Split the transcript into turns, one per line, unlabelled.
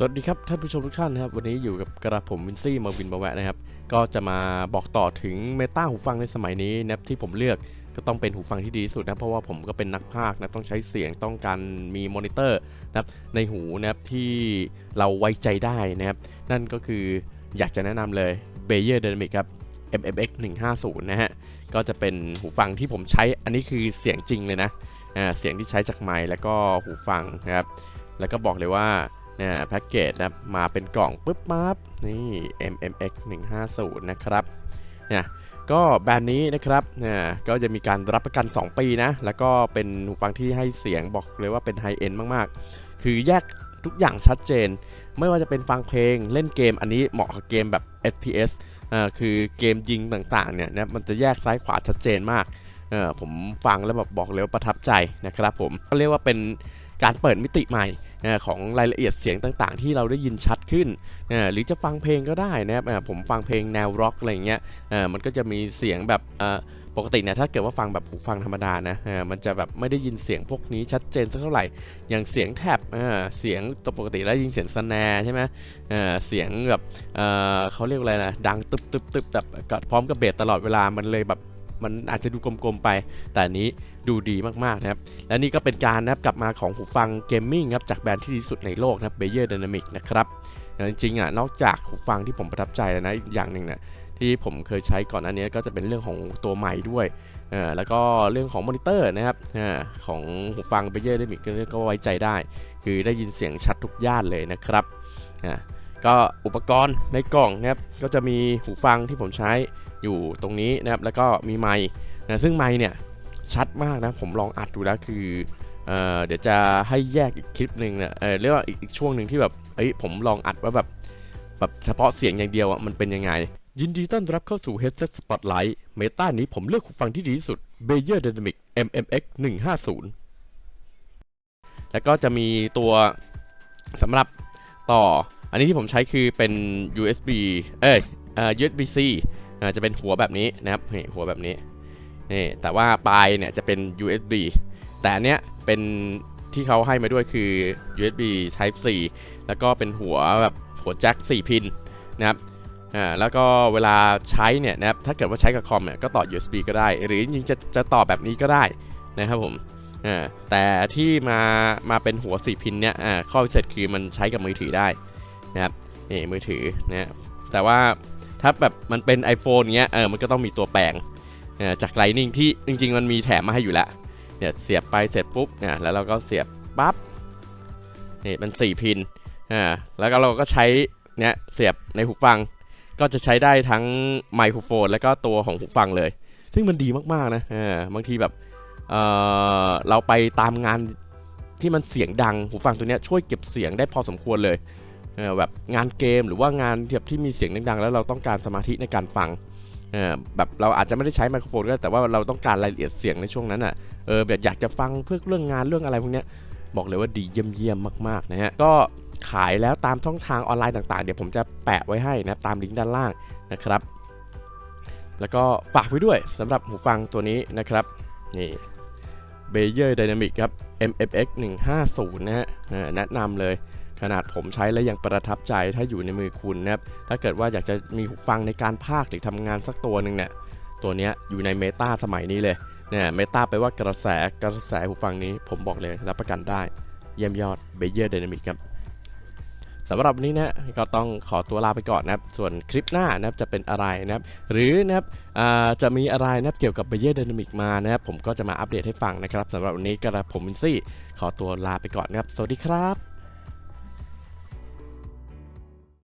สวัสดีครับท่านผู้ชมทุกท่านนะครับวันนี้อยู่กับกระผมวินซี่มาวินมาแวะนะครับก็จะมาบอกต่อถึงเมตาหูฟังในสมัยนี้นะครับที่ผมเลือกก็ต้องเป็นหูฟังที่ดีที่สุดนะเพราะว่าผมก็เป็นนักพากย์นะต้องใช้เสียงต้องการมีมอนิเตอร์นะครับในหูนะครับที่เราไว้ใจได้นะครับนั่นก็คืออยากจะแนะนำเลย b a y e r Dynamic ครับ MFX 150นะฮะก็จะเป็นหูฟังที่ผมใช้อันนี้คือเสียงจริงเลยนะอ่าเสียงที่ใช้จากไมค์แล้วก็หูฟังนะครับแล้วก็บอกเลยว่า เนี่ยแพ็กเกจนะมาเป็นกล่องปุ๊บปั๊บนี่ MMX 150นะครับเนี่ยก็แบรนด์นี้นะครับเนี่ยก็จะมีการรับประกัน 2 ปีนะ แล้วก็เป็นหูฟังที่ให้เสียงบอกเลยว่าเป็นไฮเอ็นมาก ๆ คือแยกทุกอย่างชัดเจน ไม่ว่าจะเป็นฟังเพลงเล่นเกมอันนี้เหมาะกับเกมแบบ FPS อ่าคือเกมยิงต่างๆเนี่ยนะมันจะแยกซ้ายขวาชัดเจนมากเออผมฟังแล้วแบบบอกเลยว่าประทับใจนะครับผมก็เรียกว่าเป็น การเปิดมิติใหม่ของรายละเอียดเสียงต่างๆ ที่เราได้ยินชัดขึ้น หรือจะฟังเพลงก็ได้นะครับผมฟังเพลงแนวร็อกอะไรเงี้ยมันก็จะมีเสียงแบบปกติเนี่ยถ้าเกิดว่าฟังแบบหูฟังธรรมดานะมันจะแบบไม่ได้ยินเสียงพวกนี้ชัดเจนสักเท่าไหร่ อย่างเสียงแท็บเสียงตัวปกติแล้วยินเสียงสแนร์ใช่ไหมเสียงแบบเขาเรียกอะไรนะดังตึบตึบตึบแบบกับพร้อมกับเบสตลอดเวลามันเลยแบบ มันอาจจะดูกลมๆไป แต่อันนี้ดูดีมากๆนะครับ และนี่ก็เป็นการนะครับกลับมาของหูฟังเกมมิ่งครับจากแบรนด์ที่ดีสุดในโลกนะครับ Bayer Dynamic นะครับจริงๆอะนอกจากหูฟังที่ผมประทับใจแล้วนะอีกอย่างหนึ่งเนี่ยที่ผมเคยใช้ก่อนอันนี้ก็จะเป็นเรื่องของตัวใหม่ด้วยเออแล้วก็เรื่องของมอนิเตอร์นะครับออของหูฟัง Bayer Dynamic ก็ก็ไว้ใจได้ คือได้ยินเสียงชัดทุกย่านเลยนะครับอ่า ก็อุปกรณ์ในกล่องนะครับก็จะมีหูฟังที่ผมใช้อยู่ตรงนี้นะครับแล้วก็มีไมค์นะซึ่งไมค์เนี่ยชัดมากนะผมลองอัดดูแล้วคือเออเดี๋ยวจะให้แยกอีกคลิปหนึ่งเนี่ยเออเรียกว่าอีกอีกช่วงหนึ่งที่แบบเอ้ยผมลองอัดว่าแบบแบบเฉพาะเสียงอย่างเดียวอะมันเป็นยังไง ยินดีต้อนรับเข้าสู่ Headset Spotlight เมตานี้ผมเลือกหูฟังที่ดีที่สุด Bayer Dynamic MMX 150แล้วก็จะมีตัวสำหรับต่อ อันนี้ที่ผมใช้คือเป็น USB เอ้ยอ่อ USB C อ่าจะเป็นหัวแบบนี้นะครับนี่หัวแบบนี้นี่แต่ว่าปลายเนี่ยจะเป็น USB แต่อันเนี้ยเป็นที่เขาให้มาด้วยคือ USB Type C แล้วก็เป็นหัวแบบหัวแจ็ค4 พินนะครับอ่าแล้วก็เวลาใช้เนี่ยนะครับถ้าเกิดว่าใช้กับคอมเนี่ยก็ต่อ USB ก็ได้ หรือจริงๆจะจะต่อแบบนี้ก็ได้นะครับผมอ่าแต่ที่มามาเป็นหัว 4 พินเนี่ยอ่าข้อพิเศษคือมันใช้กับมือถือได้ นะครับนี่มือถือนะแต่ว่าถ้าแบบมันเป็น iPhone เงี้ยเออมันก็ต้องมีตัวแปลงจาก Lightning ที่จริง ๆ มันมีแถมมาให้อยู่แล้วเนี่ยเสียบไปเสร็จปุ๊บเนี่ยแล้วเราก็เสียบปั๊บนี่มัน4พินอ่าแล้วก็เราก็ใช้เนี่ยเสียบในหูฟัง ก็จะใช้ได้ทั้งไมโครโฟน แล้วก็ตัวของหูฟังเลย ซึ่งมันดีมากๆนะอ่าบางทีแบบเออเราไปตามงานที่มันเสียงดังหูฟังตัวเนี้ยช่วยเก็บเสียงได้พอสมควรเลย แบบงานเกมหรือว่างานที่แบบที่มีเสียงดังๆแล้วเราต้องการสมาธิในการฟังแบบเราอาจจะไม่ได้ใช้ไมโครโฟนก็แต่ว่าเราต้องการรายละเอียดเสียงในช่วงนั้นอะเออแบบอยากจะฟังเพื่อเรื่องงานเรื่องอะไรพวกเนี้ยบอกเลยว่าดีเยี่ยมๆมากๆนะฮะก็ขายแล้วตามช่องทางออนไลน์ต่างๆ เดี๋ยวผมจะแปะไว้ให้นะตามลิงก์ด้านล่างนะครับ แล้วก็ฝากไว้ด้วยสำหรับหูฟังตัวนี้นะครับนี่ Bayer Dynamic ครับ MFX 150นะฮะแนะนำเลย ขนาดผมใช้แล้วยังประทับใจถ้าอยู่ในมือคุณนะครับ ถ้าเกิดว่าอยากจะมีหูฟังในการพากหรือทำงานสักตัวหนึ่งเนี่ย ตัวนี้อยู่ในเมตาสมัยนี้เลย เนี่ยเมตาไปว่ากระแสกระแสหูฟังนี้ผมบอกเลยรับประกันได้ เยี่ยมยอด Bayer Dynamic ครับสำหรับวันนี้นะก็ต้องขอตัวลาไปก่อนนะครับ ส่วนคลิปหน้านะครับจะเป็นอะไรนะครับ หรือนะครับจะมีอะไรนะครับเกี่ยวกับ Bayer Dynamic มานะครับ ผมก็จะมาอัปเดตให้ฟังนะครับสำหรับวันนี้กระผมวินซี่ ขอตัวลาไปก่อนนะครับ สวัสดีครับ